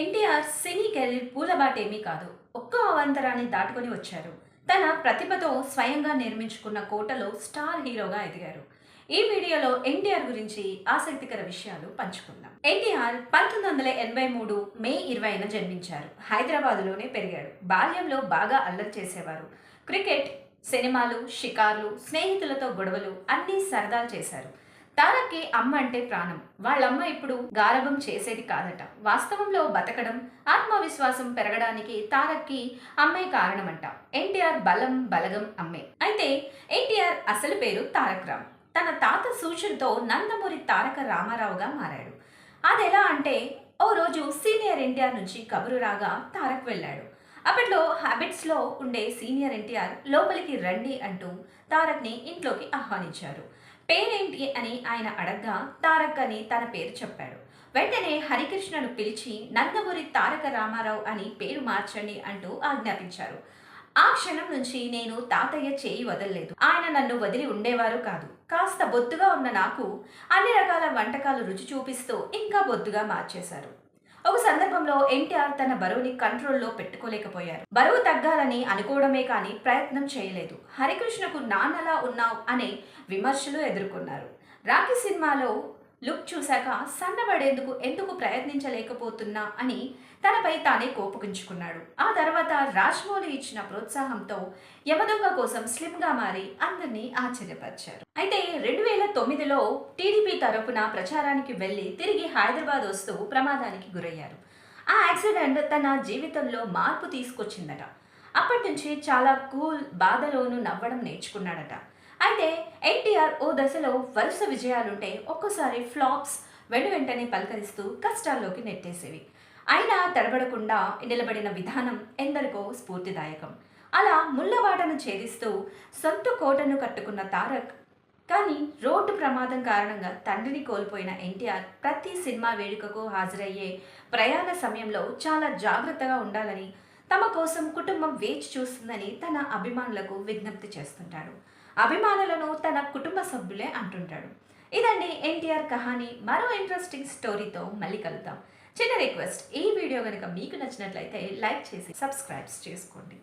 ఎన్టీఆర్ సినీ career పూలబాటేమీ కాదు. ఒక్క అవాంతరాన్ని దాటుకొని వచ్చారు. తన ప్రతిభతో స్వయంగా నిర్మించుకున్న కోటలో స్టార్ హీరోగా ఎదిగారు. ఈ వీడియోలో ఎన్టీఆర్ గురించి ఆసక్తికర విషయాలు పంచుకుందాం. ఎన్టీఆర్ పంతొమ్మిది వందల ఎనభై మూడు మే ఇరవైన జన్మించారు. హైదరాబాదులోనే పెరిగాడు. బాల్యంలో బాగా అల్లరి చేసేవారు. క్రికెట్ సినిమాలు షికార్లు స్నేహితులతో గొడవలు అన్నీ సరదాలు చేశారు. తారక్కి అమ్మ అంటే ప్రాణం. వాళ్ళమ్మ ఇప్పుడు గారభం చేసేది కాదట. వాస్తవంలో బతకడం ఆత్మవిశ్వాసం పెరగడానికి తారక్కి అమ్మే కారణమంట. ఎన్టీఆర్ బలం బలగం అమ్మే. అయితే ఎన్టీఆర్ అసలు పేరు తారక్ రామ్ తన తాత సూచనతో నందమూరి తారక రామారావుగా మారాడు. అదెలా అంటే ఓ రోజు సీనియర్ ఎన్టీఆర్ నుంచి కబురు రాగా తారక్ వెళ్ళాడు. అప్పట్లో హ్యాబిట్స్లో ఉండే సీనియర్ ఎన్టీఆర్ లోపలికి రండి అంటూ తారక్ని ఇంట్లోకి ఆహ్వానించారు. పేరేంటి అని ఆయన అడగ్గా తారక్ అని తన పేరు చెప్పాడు. వెంటనే హరికృష్ణను పిలిచి నందమూరి తారక రామారావు అని పేరు మార్చండి అంటూ ఆజ్ఞాపించారు. ఆ క్షణం నుంచి నేను తాతయ్య చేయి వదలలేదు. ఆయన నన్ను వదిలి ఉండేవారు కాదు. కాస్త బొద్దుగా ఉన్న నాకు అన్ని రకాల వంటకాలు రుచి చూపిస్తూ ఇంకా బొద్దుగా మార్చేశారు. ఒక సందర్భంలో ఎన్టీఆర్ తన బరువుని కంట్రోల్లో పెట్టుకోలేకపోయారు. బరువు తగ్గాలని అనుకోవడమే కానీ ప్రయత్నం చేయలేదు. హరికృష్ణకు నాన్నలా ఉన్నావు అనే విమర్శలు ఎదుర్కొన్నారు. రాఖీ సినిమాలో లుక్ చూశాక సన్నబడేందుకు ఎందుకు ప్రయత్నించలేకపోతున్నా అని తనపై తానే కోపగించుకున్నాడు. ఆ తర్వాత రాజ్మౌళి ఇచ్చిన ప్రోత్సాహంతో యమదొంగ కోసం స్లిమ్గా మారి అందరినీ ఆశ్చర్యపరిచారు. అయితే రెండు వేల తొమ్మిదిలో టీడీపీ తరపున ప్రచారానికి వెళ్ళి తిరిగి హైదరాబాద్ వస్తూ ప్రమాదానికి గురయ్యారు. ఆ యాక్సిడెంట్ తన జీవితంలో మార్పు తీసుకొచ్చిందట. అప్పటి నుంచి చాలా కూల్ బాధలోనూ నవ్వడం నేర్చుకున్నాడట. అయితే ఎన్టీఆర్ ఓ దశలో వరుస విజయాలుంటే ఒక్కోసారి ఫ్లాప్స్ వెను వెంటనే పలకరిస్తూ కష్టాల్లోకి నెట్టేసేవి. అయినా తడబడకుండా నిలబడిన విధానం ఎందరికో స్ఫూర్తిదాయకం. అలా ముళ్ళవాడను ఛేదిస్తూ సొంత కోటను కట్టుకున్న తారక్ కానీ రోడ్డు ప్రమాదం కారణంగా తండ్రిని కోల్పోయిన ఎన్టీఆర్ ప్రతి సినిమా వేడుకకు హాజరయ్యే ప్రయాణ సమయంలో చాలా జాగ్రత్తగా ఉండాలని తమ కోసం కుటుంబం వేచి చూస్తుందని తన అభిమానులకు విజ్ఞప్తి చేస్తుంటాడు. అభిమానులను తన కుటుంబ సభ్యులే అంటుంటాడు. ఇదండి ఎన్టీఆర్ కహాని. మరో ఇంట్రెస్టింగ్ స్టోరీతో మళ్ళీ కలుద్దాం. చిన్న రిక్వెస్ట్ ఈ వీడియో కనుక మీకు నచ్చినట్లయితే లైక్ చేసి సబ్స్క్రైబ్స్ చేసుకోండి.